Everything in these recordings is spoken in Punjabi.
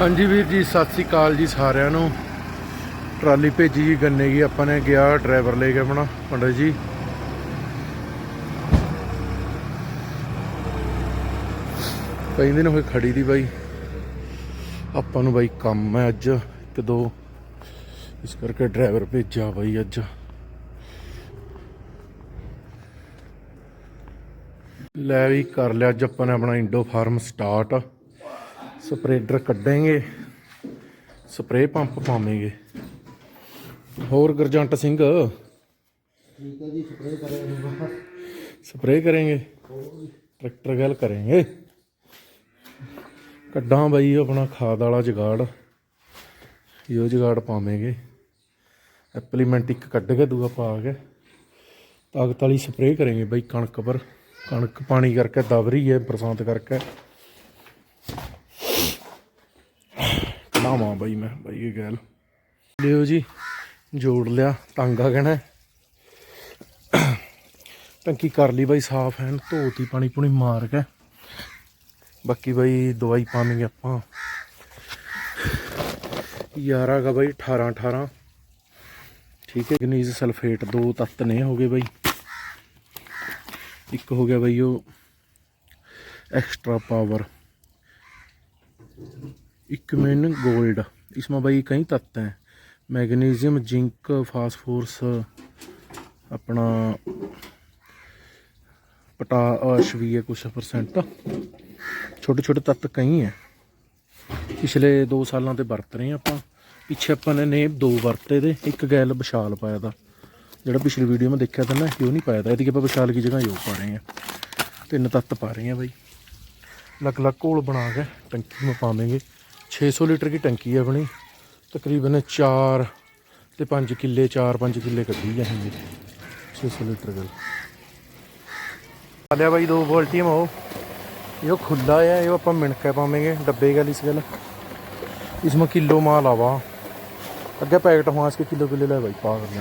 ਹਾਂਜੀ ਵੀਰ ਜੀ, ਸਤਿ ਸ੍ਰੀ ਅਕਾਲ ਜੀ ਸਾਰਿਆਂ ਨੂੰ। ਟਰਾਲੀ ਭੇਜੀ ਜੀ ਗੰਨੇ ਕੀ ਆਪਾਂ ਨੇ ਗਿਆ, ਡਰਾਈਵਰ ਲੈ ਕੇ ਆਪਣਾ, ਪੰਡਤ ਜੀ। ਕਈ ਦਿਨ ਹੋਏ ਖੜੀ ਦੀ ਬਾਈ। ਆਪਾਂ ਨੂੰ ਬਾਈ ਕੰਮ ਹੈ ਅੱਜ, ਇੱਕ ਦੋ। ਇਸ ਕਰਕੇ ਡਰਾਈਵਰ ਭੇਜਿਆ ਬਾਈ ਅੱਜ। ਲੈ ਵੀ ਕਰ ਲਿਆ ਅੱਜ ਆਪਾਂ ਨੇ ਆਪਣਾ ਇੰਡੋ ਫਾਰਮ ਸਟਾਰਟ। ਸਪਰੇਡਰ ਕੱਢਾਂਗੇ ਸਪਰੇ ਪੰਪ ਪਾਵਾਂਗੇ। ਹੋਰ ਗਰਜੰਟ ਸਿੰਘ? ਠੀਕ ਹੈ ਸਪਰੇ ਕਰਾਂਗੇ ਟਰੈਕਟਰ ਗੱਲ ਕਰਾਂਗੇ। ਕੱਢਾਂ ਬਈ ਆਪਣਾ ਖਾਦ ਵਾਲਾ ਜਗਾੜ। ਇਹੋ ਜਗਾੜ ਪਾਵਾਂਗੇ। ਐਪਲੀਮੈਂਟ ਇੱਕ ਕੱਢ ਕੇ ਦੂਆ ਪਾ ਕੇ। ਤਾਕਤ ਵਾਲੀ ਸਪਰੇ ਕਰਾਂਗੇ ਬਈ ਕਣਕ ਪਰ। ਕਣਕ ਪਾਣੀ ਕਰਕੇ ਦਬਰੀ ਹੈ ਬਰਸਾਤ ਕਰਕੇ। ਬਾਈ ਮੈਂ, ਬਾਈ ਇਹ ਗੱਲ। ਲਿਓ ਜੀ, ਜੋੜ ਲਿਆ ਟਾਂਗਾ ਕਹਿਣਾ ਟੰਕੀ ਕਰ ਲਈ ਬਾਈ ਸਾਫ਼ ਐਨ, ਧੋਤੀ ਪਾਣੀ ਪੁਣੀ ਮਾਰ ਕੇ। ਬਾਕੀ ਬਾਈ ਦਵਾਈ ਪਾਵਾਂਗੇ ਆਪਾਂ। ਯਾਰਾ ਗਾ ਬਾਈ 18 18 ਠੀਕ ਹੈ, ਗਨੀਜ਼ ਸਲਫੇਟ ਦੋ ਤੱਤ ਨੇ ਹੋ ਗਏ ਬਾਈ। ਇੱਕ ਹੋ ਗਿਆ ਬਾਈ ਉਹ ਐਕਸਟਰਾ ਪਾਵਰ एक मेन गोल्ड इसमें भाई कई तत्व हैं मैग्नीशियम जिंक फास्फोरस अपना पोटाश भी है कुछ परसेंट छोटे छोटे तत्व कई हैं ਪਿਛਲੇ 2 ਸਾਲਾਂ ਤੇ ਵਰਤ ਰਹੇ ਹਾਂ ਆਪਾਂ ਪਿੱਛੇ ਆਪਾਂ ਨੇ ਨੇ ਦੋ ਵਰਤੇ ਦੇ ਇੱਕ ਗੈਲ ਵਿਸ਼ਾਲ ਪਾਇਆ ਦਾ ਜਿਹੜਾ ਪਿਛਲੀ ਵੀਡੀਓ ਮੈਂ ਦੇਖਿਆ ਤਾਂ ਨਾ ਇਹ ਨਹੀਂ ਪਾਇਆ ਦਾ ਇਹਦੀ ਆਪਾਂ ਵਿਸ਼ਾਲ ਕੀ ਜਗ੍ਹਾ ਯੋਗ ਪਾ ਰਹੇ ਹਾਂ ਤਿੰਨ ਤੱਤ ਪਾ ਰਹੇ ਹਾਂ ਬਾਈ ਅਲੱਗ ਅਲੱਗ ਘੋਲ ਬਣਾ ਕੇ ਟੰਕੀ में ਪਾਵਾਂਗੇ 600 ਲੀਟਰ ਦੀ ਟੰਕੀ ਹੈ ਆਪਣੀ, ਤਕਰੀਬਨ 4 ਤੇ 5 ਕਿੱਲੇ 4-5 ਕਿੱਲੇ ਕੱਢੀ ਜਾਂਦੀ 600 ਲੀਟਰ ਗੱਲ। ਆਲਿਆ ਬਾਈ ਦੋ ਬੋਲਟੀਆਂ ਉਹ। ਇਹ ਖੁੱਲਾ ਆ, ਇਹ ਆਪਾਂ ਮਿਣਕੇ ਪਾਵਾਂਗੇ, ਡੱਬੇ ਗੱਲ ਇਸ ਗੱਲ। ਇਸ ਮੇ ਕਿਲੋ ਮਾਲ ਆਵਾ ਅੱਗੇ ਪੈਕਟ ਹੋਂ ਇਸ ਕੇ ਕਿਲੋ ਕਿਲੋ ਲੈ ਬਾਈ, ਪਾ ਕਰਦੇ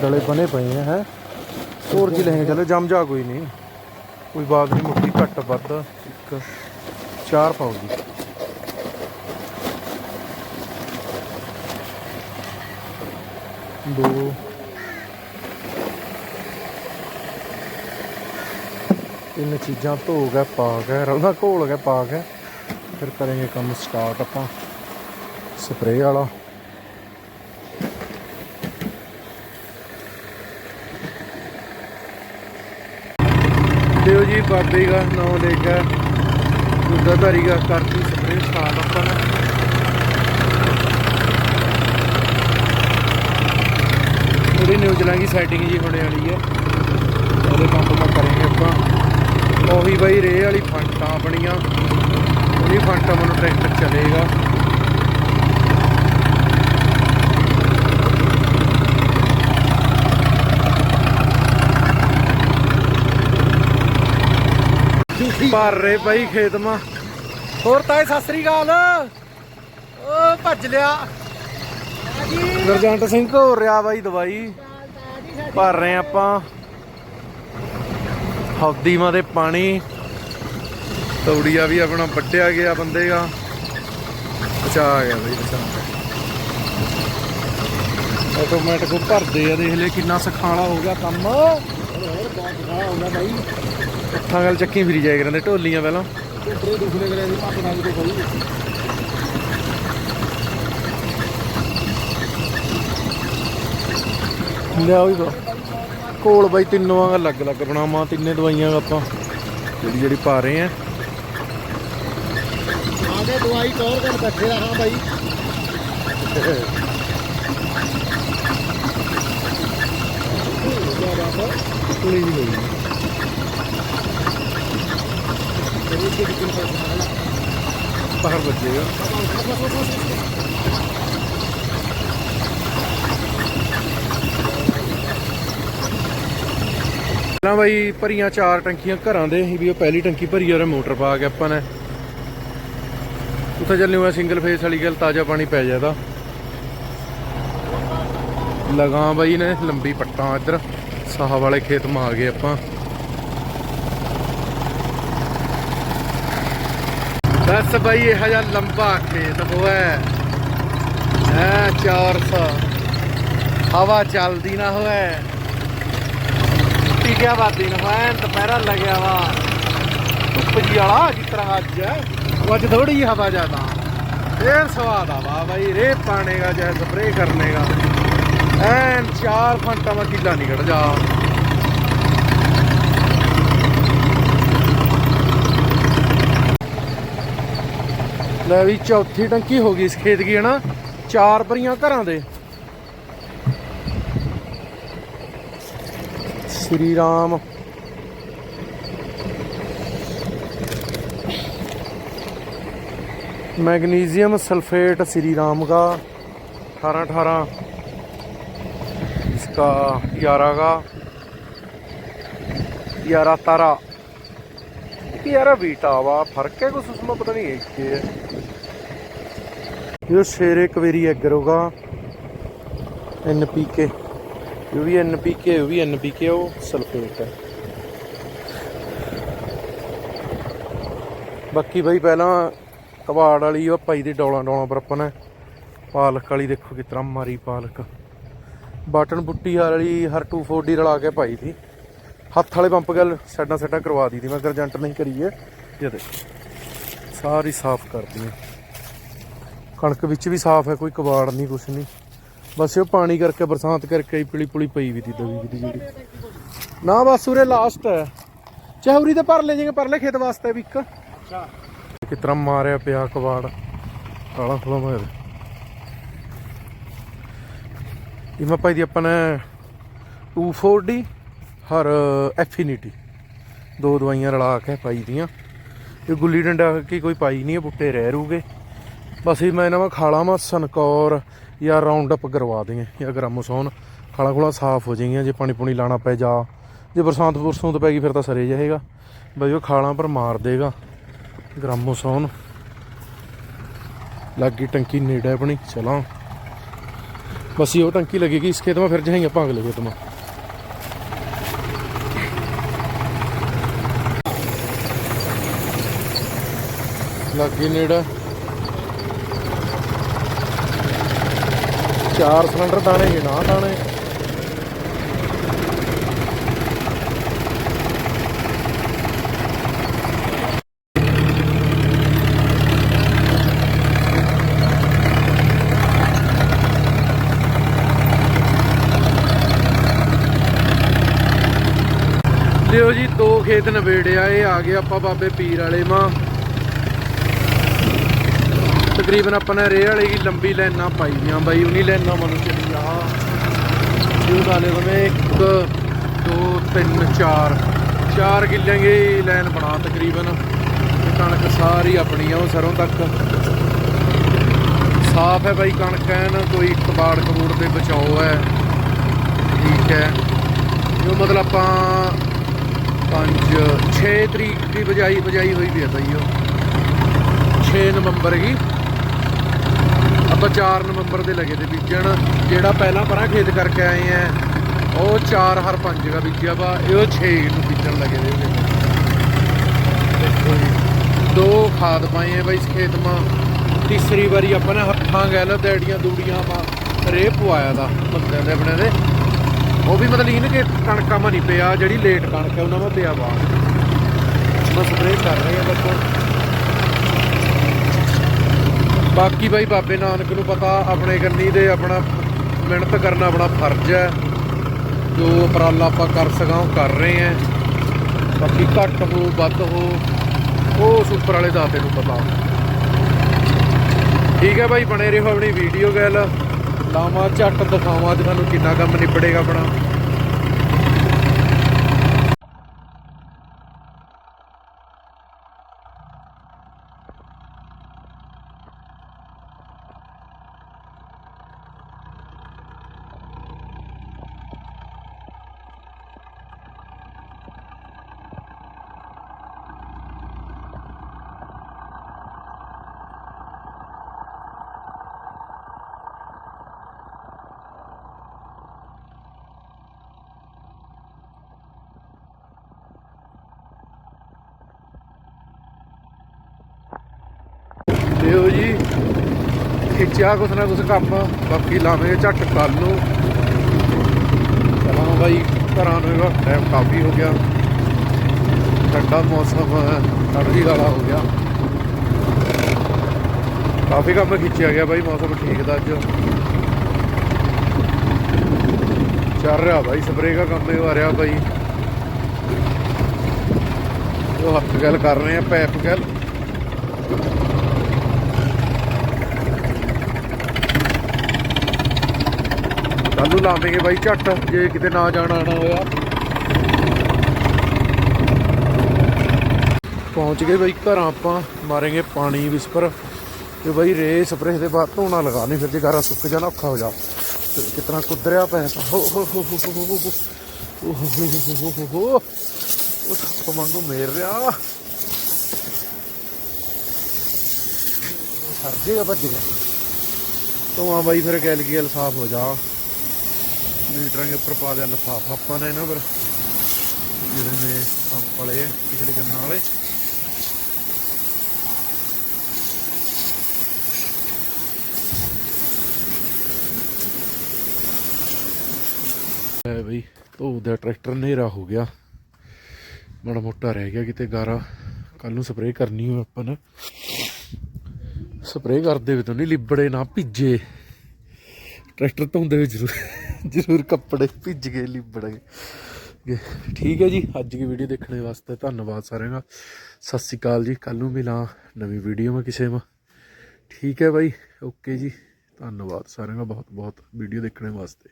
ਡਲੇ ਬਨੇ ਪਏ ਹੈ। ਹੋਰ ਜੀ ਲੈਂਗੇ ਚਲੋ ਜਮ ਜਾ ਕੋਈ ਨਹੀਂ। ਕੋਈ ਬਾਗ ਦੀ ਮੁੱਕੀ, ਘੱਟ ਵੱਧ। ਇੱਕ ਚਾਰ ਪਾਉਗੀ। ਦੋ। ਤਿੰਨ ਚੀਜ਼ਾਂ ਧੋ ਕੇ, ਪਾ ਕੇ, ਰਲਦਾ ਘੋਲ ਕੇ, ਪਾ ਕੇ, ਫਿਰ ਕਰਾਂਗੇ ਕੰਮ ਸਟਾਰਟ ਆਪਾਂ। ਸਪਰੇਅ ਵਾਲਾ। ਦਿਓ ਜੀ, ਬਾਬੇ ਦਾ ਨਾਮ ਲੈ ਕੇ ਦੁੱਧਾਧਾਰੀ ਦਾ ਕਰਤੀ ਸਪਰੇਅ ਸਟਾਰਟ ਆਪਾਂ ਨੇ। ਥੋੜੀ ਨਿਊਜ਼ਲਾਂ ਦੀ ਸੈਟਿੰਗ ਜੀ ਹੋਣੇ ਵਾਲੀ ਹੈ। ਉਹਦੇ ਕੰਮ ਮੈਂ ਕਰਾਂਗੇ ਆਪਾਂ। ਉਹੀ ਬਾਈ ਰੇ ਵਾਲੀ ਫੰਟਾਂ ਆਪਣੀਆਂ। ਉਹਦੀ ਫੰਟਾਂ ਮਨ ਟਰੈਕਟਰ ਚਲੇਗਾ। ਭਰ। ਰਹੇ ਬਾਈ ਖੇਤ ਮਾ। ਹੋਰ ਤਾਏ ਸਤਿ ਸ੍ਰੀ ਅਕਾਲ। ਓ ਭੱਜ ਲਿਆ। ਗੁਰਜੰਟ ਸਿੰਘ ਹੋ ਰਿਹਾ ਬਾਈ ਦਵਾਈ। ਭਰ ਰਹੇ ਆਪਾਂ। ਹੌਦੀ ਮਾ ਦੇ ਪਾਣੀ। ਤੌੜੀਆ ਵੀ ਆਪਣਾ ਵੱਟਿਆ ਗਿਆ ਬੰਦੇ ਦਾ। ਬਚਾ ਆ ਗਿਆ ਬਈ ਬਚਾ ਆਟੋਮੈਟਿਕ ਉਹ ਭਰਦੇ ਆ ਦੇਖ ਲੈ ਕਿੰਨਾ ਸਖਾਲਾ ਹੋ ਗਿਆ ਕੰਮ। ਹੁੰਦਾ ਬਾਈ। ਅੱਖਾਂ ਗੱਲ ਚੱਕੀ ਫਿਰੀ ਜਾਇਆ ਕਰਾਂਦੇ ਢੋਲੀਆਂ ਪਹਿਲਾਂ। ਉੱਪਰੇ ਦੂਸਰੇ ਕਰੇ ਦੀ ਪੱਟ ਨਾਲ ਤੇ। ਕੋਈ ਲਿਆਓ ਹੀ ਦੋ ਕੋਲ ਬਾਈ ਤਿੰਨੋਂ ਆ ਅਲੱਗ ਅਲੱਗ ਬਣਾਵਾਂ ਤਿੰਨੇ ਦਵਾਈਆਂ ਆਪਾਂ। ਜਿਹੜੀ ਜਿਹੜੀ ਪਾ ਰਹੇ ਆ। ਆਗੇ ਦਵਾਈ ਟੌਰ ਕਰ ਬੈਠੇ ਰਹਾ ਬਾਈ। ਕੁੜੀ ਵੀ ਲਈ ਬਾਹਰ ਵੱਜੇਗਾ ਪਹਿਲਾਂ ਬਾਈ ਭਰੀਆਂ ਚਾਰ ਟੰਕੀਆਂ ਘਰਾਂ ਦੇ ਸੀ ਵੀ ਉਹ ਪਹਿਲੀ ਟੰਕੀ ਭਰੀ ਔਰ ਮੋਟਰ ਪਾ ਕੇ ਆਪਾਂ ਨੇ। ਉੱਥੇ ਚੱਲੇ ਹੋਇਆ ਸਿੰਗਲ ਫੇਸ ਵਾਲੀ ਗੱਲ, ਤਾਜ਼ਾ ਪਾਣੀ ਪੈ ਜਾਦਾ ਲਗਾ ਬਾਈ ਨੇ ਲੰਬੀ ਪੱਟਾਂ ਇੱਧਰ, ਸਾਹ ਵਾਲੇ ਖੇਤ ਮਾ ਆ ਗਏ ਆਪਾਂ। ਬਸ ਬਾਈ, ਇਹ ਜਿਹਾ ਲੰਬਾ ਖੇਤ ਹੋਇਆ ਹੈ 400 ਹਵਾ ਚੱਲਦੀ ਨਾ ਹੋਵੇ। ਟੀਕਿਆ ਬਾਦੀ ਨਾ ਹੋਏ ਦੁਪਹਿਰਾ ਲੱਗਿਆ ਵਾ। ਧੁੱਪ ਜੀ ਵਾਲਾ, ਜਿਸ ਤਰ੍ਹਾਂ ਅੱਜ ਹੈ। ਉਹ ਅੱਜ ਥੋੜੀ ਜਿਹੀ ਹਵਾ ਜ਼ਿਆਦਾ। ਫੇਰ ਸਵਾਦ ਆ ਵਾ ਬਾਈ ਰੇ ਪਾਣੇਗਾ ਜਾਂ ਸਪਰੇ ਕਰਨੇਗਾ ਐਨ ਚਾਰ ਘੰਟਾ ਮੈਂ ਕਿੱਲਾ ਨਿਕਲ ਜਾ। ਲੈ ਵੀ ਚੌਥੀ ਟੰਕੀ ਹੋ ਗਈ ਇਸ ਖੇਤ ਕੀ ਹਨਾ ਚਾਰ ਭਰੀਆਂ ਘਰਾਂ ਦੇ ਸ਼੍ਰੀ ਰਾਮ मैग्नीशियम सल्फेट श्री राम का अठारह अठारह इसका ग्यारह का ग्यारह तारा ग्यारह बीटा वा फर्क है कुछ उसमें पता नहीं है क्या है ਇਹ ਸ਼ੇਰੇ ਕਵੇਰੀ ਐਗਰ ਹੋਗਾ ਕੇ। ਇਹ ਵੀ ਐਨਪੀਕੇ ਇਹ ਵੀ ਐੱਨ ਪੀ ਕੇ, ਉਹ ਸਲਫੇਟ ਹੈ। ਬਾਕੀ ਬਈ ਪਹਿਲਾਂ ਕਬਾੜ ਵਾਲੀ ਉਹ ਪਾਈ ਦੀ ਡੌਲਾਂ ਡੌਲਾਂ ਬਰਪਨ ਹੈ ਪਾਲਕ ਵਾਲੀ ਦੇਖੋ ਕਿਸ ਤਰ੍ਹਾਂ ਮਾਰੀ ਪਾਲਕ। ਬਟਨ ਬੁੱਟੀ ਵਾਲੀ ਹਰ 240 ਰਲਾ ਕੇ ਪਾਈ ਸੀ। ਹੱਥ ਵਾਲੇ ਪੰਪ ਗੱਲ ਸਾਡਾ ਸਾਡਾ ਕਰਵਾ ਦੀ ਮੈਂ ਗਰਜੰਟ ਨਹੀਂ ਕਰੀ ਹੈ ਜੇ ਦੇਖੋ, ਸਾਰੀ ਸਾਫ਼ ਕਰਦੀ ਹਾਂ ਕਣਕ ਵਿੱਚ ਵੀ ਸਾਫ਼ ਹੈ, ਕੋਈ ਕਬਾੜ ਨਹੀਂ, ਕੁਛ ਨਹੀਂ। ਬਸ ਇਹ ਪਾਣੀ ਕਰਕੇ, ਬਰਸਾਤ ਕਰਕੇ ਹੀ ਪੀਲੀ ਪੁਲੀ ਪਈ ਵੀ ਤੀ ਦਵੀ ਵੀ ਤੀ ਜਿਹੜੀ। ਨਾ ਬਸ ਉਰੇ ਲਾਸਟ ਹੈ। ਚਹੂਰੀ ਤੇ ਭਰ ਲੈ ਜਾਏਗੇ ਪਰਲੇ ਖੇਤ ਵਾਸਤੇ ਵੀ ਇੱਕ। ਕਿਸ ਤਰ੍ਹਾਂ ਮਾਰਿਆ ਪਿਆ ਕਬਾੜ। ਕਾਲਾ ਖੁਲਾ ਮਾਰ ਇਹ ਮੈਂ ਪਾਈ ਦੀ ਆਪਾਂ ਨੇ 240 ਹਰ ਐਫੀਨਿਟੀ ਦੋ ਦਵਾਈਆਂ ਰਲਾ ਕੇ ਪਾਈ ਦੀਆਂ। ਇਹ ਗੁੱਲੀ ਡੰਡਾ ਕੀ ਕੋਈ ਪਾਈ ਨਹੀਂ ਹੈ ਬੁੱਟੇ ਰਹਿ ਰੂਗੇ। ਬਸ ਇਹ ਮੈਂ ਇਹਨਾਂ ਮੈਂ ਖਾਲਾ ਮਾ ਸਨਕੌਰ ਜਾਂ ਰਾਉਂਡ ਅਪ ਕਰਵਾ ਦੇਂਗੇ ਜਾਂ ਗ੍ਰਾਮੋਸੋਨ ਖਾਲਾ ਖੁਲਾ ਸਾਫ਼ ਹੋ ਜਾਏਗੀਆਂ ਜੇ ਪਾਣੀ ਪੂਣੀ ਲਾਣਾ ਪੈ ਜਾ ਜੇ ਬਰਸਾਤ ਬਰਸੂਤ ਪੈ ਗਈ ਫਿਰ ਤਾਂ ਸਰੇ ਜਾਏਗਾ ਬਈ ਉਹ ਖਾਲਾਂ ਪਰ ਮਾਰ ਦੇਗਾ ਗ੍ਰਾਮੋਸੋਨ ਲੱਗੀ ਟੰਕੀ ਨੇੜੇ ਆਪਣੀ ਚਲਾਂ ਬਸ ਇਹ ਉਹ ਟੰਕੀ लगेगी इस खेत में फिर जाएंगे ਆਪਾਂ ਅਗਲੇ खेत में ਲੱਗੀ ਨੇੜੇ ਚਾਰ ਸਿਲੰਡਰ ਦਾਣੇ ਹੀ ਨਾ ਦਾਣੇ ਲਿਓ ਜੀ, ਦੋ ਖੇਤ ਨਵੇੜਿਆ ਇਹ ਆ ਗਏ ਆਪਾਂ ਬਾਬੇ ਪੀਰ ਵਾਲੇ ਮਾਂ। ਤਕਰੀਬਨ ਆਪਾਂ ਨੇ ਰੇਹ ਵਾਲੇ ਦੀ ਲੰਬੀ ਲਾਈਨਾਂ ਪਾਈਆਂ ਬਾਈ, ਉਨੀ ਲਾਈਨਾਂ ਮਨ ਚੱਲੀ ਆ ਇਹ ਗਾਲੇ ਬਵੇਂ 1 2 3 4 ਚਾਰ। ਕਿੱਲਿਆਂ ਦੀ ਲਾਈਨ ਬਣਾ ਤਕਰੀਬਨ। ਤੇ ਕਣਕ ਸਾਰੀ ਆਪਣੀ ਆ ਉਹ ਸਰੋਂ ਤੱਕ। ਸਾਫ਼ ਹੈ ਬਾਈ ਕਣਕ ਐਨ ਕੋਈ ਕਬਾੜ ਕਬੂੜ ਤੇ ਬਚਾਓ ਹੈ। ਠੀਕ ਹੈ। ਜੋ ਮਤਲਬ ਆਪਾਂ 5 6 ਤਰੀਕ ਦੀ ਬਜਾਈ ਬਜਾਈ ਹੋਈ ਵੀ ਹੈ ਬਾਈ ਉਹ। 6 ਨਵੰਬਰ ਦੀ। ਆਪਾਂ 4 ਨਵੰਬਰ ਦੇ ਲੱਗੇ ਤੇ ਬੀਜਣ। ਜਿਹੜਾ ਪਹਿਲਾਂ ਪਰਾਂ ਖੇਤ ਕਰਕੇ ਆਏ ਆ, ਉਹ 4 ਹਰ 5 ਦਾ ਬੀਜਿਆ ਵਾ। ਇਹ ਉਹ 6 ਨੂੰ ਬੀਜਣ ਲੱਗੇ ਦੇ ਦੇਖੋ ਜੀ, ਦੋ ਖਾਦ ਪਾਏ ਆ ਬਾਈ ਇਸ ਖੇਤ ਮਾਂ। ਤੀਸਰੀ ਵਾਰੀ ਆਪਾਂ ਨੇ ਹੱਥਾਂ ਗੈਲ ਡੈਡੀਆਂ ਦੂੜੀਆਂ ਮਾ ਰੇ ਪਵਾਇਆ ਦਾ ਬੰਦਿਆਂ ਦੇ ਆਪਣੇ ਦੇ। ਉਹ ਵੀ ਮਤਲਬ ਇਹਨ ਕੇ ਕਣਕਾਂ ਮਾ ਨਹੀਂ ਪਿਆ, ਜਿਹੜੀ ਲੇਟ ਕਣਕ ਹੈ, ਉਹਨਾਂ ਮਾ ਪਿਆ ਵਾ ਬਸ ਸਪਰੇਅ ਕਰ ਰਹੇ ਆ ਦੇਖੋ। ਬਾਕੀ ਬਾਈ ਬਾਬੇ ਨਾਨਕ ਨੂੰ ਪਤਾ, ਆਪਣੇ ਕੰਨੀ ਦੇ ਆਪਣਾ ਮਿਹਨਤ ਕਰਨਾ ਆਪਣਾ ਫਰਜ਼ ਹੈ। ਜੋ ਉਪਰਾਲਾ ਆਪਾਂ ਕਰ ਸਕਾਂ, ਉਹ ਕਰ ਰਹੇ ਆ ਬਾਕੀ ਘੱਟ ਹੋ, ਵੱਧ ਹੋ, ਉਹ ਉਸ ਉੱਪਰ ਵਾਲੇ ਦਾਤੇ ਨੂੰ ਪਤਾ। ਠੀਕ ਹੈ ਬਾਈ, ਬਣੇ ਰਹੋ ਆਪਣੀ ਵੀਡੀਓ ਗੱਲ। ਲਾਵਾਂ ਝੱਟ ਦਿਖਾਵਾਂ ਅੱਜ ਤੁਹਾਨੂੰ ਕਿੰਨਾ ਕੰਮ ਨਿਬੜੇਗਾ ਆਪਣਾ। ਖਿੱਚਿਆ ਕੁਛ ਨਾ ਕੁਛ ਕੰਮ, ਬਾਕੀ ਲਾਵਾਂਗੇ ਝੱਟ ਕੱਲ ਨੂੰ ਚਲਾਂ ਬਾਈ, ਘਰਾਂ ਨੂੰ ਇਹਦਾ ਟਾਈਮ ਕਾਫੀ ਹੋ ਗਿਆ। ਠੰਡਾ ਮੌਸਮ ਸਰਦੀ ਵਾਲਾ ਹੋ ਗਿਆ। ਕਾਫੀ ਕੰਮ ਖਿੱਚਿਆ ਗਿਆ ਬਾਈ, ਮੌਸਮ ਠੀਕ ਦਾ ਅੱਜ। ਚੱਲ ਰਿਹਾ ਬਾਈ ਸਪਰੇ ਦਾ ਕੰਮ ਹੀ ਹੋ ਰਿਹਾ ਬਾਈ। ਉਹ ਹੱਥ ਗੱਲ ਕਰ ਰਹੇ ਆ ਪੈਪ ਗੱਲ ਕੱਲ ਨੂੰ ਲਾਵਾਂਗੇ ਬਾਈ ਝੱਟ ਜੇ ਕਿਤੇ ਨਾ ਜਾਣਾ ਆਣਾ ਹੋਇਆ ਪਹੁੰਚ ਗਏ ਬਾਈ ਘਰਾਂ ਆਪਾਂ ਮਾਰਾਂਗੇ ਪਾਣੀ ਵਿਸਪਰ ਤੇ ਬਾਈ ਰੇ ਸਪਰੇ ਦੇ ਬਾਅਦ ਧੋਣਾ ਲਗਾ ਨਹੀਂ ਫਿਰ ਜੇ ਗਾਰਾ ਸੁੱਕ ਜਾਣਾ ਔਖਾ ਹੋ ਜਾ ਤੇ ਕਿਤਨਾ ਕੁਦਰਿਆ ਪਿਆ ਤਾ। ਹੋ ਹੋ ਹੋ ਹੋ ਹੋ ਹੋ ਹੋ ਹੋ ਉਹ ਸੱਪ ਵਾਂਗੂ ਮੇਰ ਰਿਹਾ ਸਰ ਜੇਗਾ ਭੱਜ ਗਿਆ ਧੋਆਂ ਬਾਈ ਫਿਰ ਗੈਲ ਗੈਲ ਸਾਫ਼ ਹੋ ਜਾ ਲੀਟਰਾਂ ਦੇ ਉੱਪਰ ਪਾ ਦਿਆ ਲਫਾਫਾ ਆਪਾਂ ਨੇ ਇਹਨਾਂ ਪਰ ਜਿਹੜੇ ਨੇ ਪੰਪ ਵਾਲੇ ਪਿਛਲੇ ਕੰਨਾਂ ਵਾਲੇ। ਹੈ ਬਈ ਧੋ ਦਾ ਟਰੈਕਟਰ ਨੇਰਾ ਹੋ ਗਿਆ। ਮਾੜਾ ਮੋਟਾ ਰਹਿ ਗਿਆ ਕਿਤੇ ਗਾਰਾ। ਕੱਲ ਨੂੰ ਸਪਰੇਅ ਕਰਨੀ ਹੋ ਆਪਾਂ ਨੇ। ਸਪਰੇਅ ਕਰਦੇ ਵੀ ਤਾਂ ਨਹੀਂ, ਲਿਬੜੇ ਨਾ ਭਿੱਜੇ। ਟਰੈਕਟਰ ਧੋਂਦੇ ਵੀ ਜ਼ਰੂਰ। ਜ਼ਰੂਰ ਕੱਪੜੇ ਭਿੱਜ ਗਏ, ਲਿਬੜ ਗਏ। ਠੀਕ ਹੈ ਜੀ, ਅੱਜ ਦੀ ਵੀਡੀਓ ਦੇਖਣ ਵਾਸਤੇ ਧੰਨਵਾਦ ਸਾਰਿਆਂ ਦਾ। ਸਤਿ ਸ਼੍ਰੀ ਅਕਾਲ ਜੀ ਕੱਲ ਨੂੰ ਮਿਲਾਂ ਨਵੀਂ ਵੀਡੀਓ ਮੈਂ ਕਿਸੇ ਮਾ ਠੀਕ ਹੈ ਬਾਈ ਓਕੇ ਜੀ, ਧੰਨਵਾਦ ਸਾਰਿਆਂ ਦਾ ਬਹੁਤ ਬਹੁਤ ਵੀਡੀਓ ਦੇਖਣ ਵਾਸਤੇ।